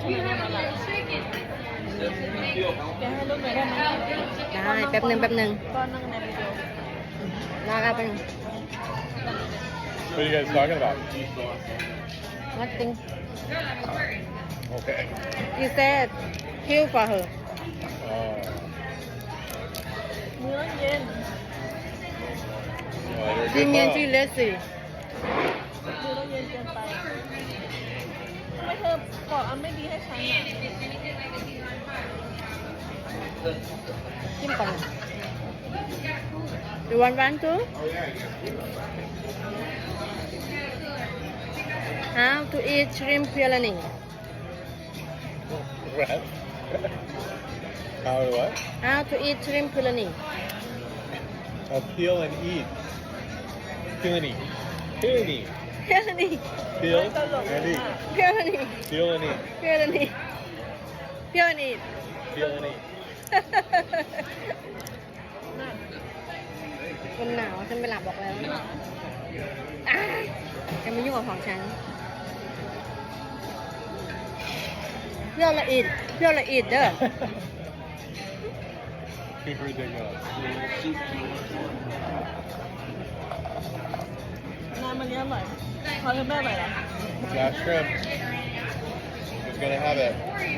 ใช่ไหมเนี่ยมันอะไรแกให้ลูกหน่อยได้ไหม ได้แป๊บหนึ่งแป๊บหนึ่ง ก็นั่งในวิดีโอ รอกันแป๊บหนึง What are you guys talking about? nothing Okay. you said kill for her Oh. มื้อเย็น Well, you're a จี good เมียน mom. จีเลสซี่ มื้อเย็นเกินไปไม่เธอ हमें दिया है You want one too? How to eat shrimp pialani? What? How what? How to eat shrimp pialani? Oh, peel and eat. Pialani. Pialani. เพื่อนนี่ Feel any. เพื่อนนี่ Feel any. เพื่อนนี่ เพื่อนนี่ Feel any. มันหนาวฉันไปหลับบอกแล้วอะจะมายุ่งกับของฉัน เพื่อนละอิดเพื่อนละอิดเด้อ Keep her digging. Yeah, damn life. Josh going to have it.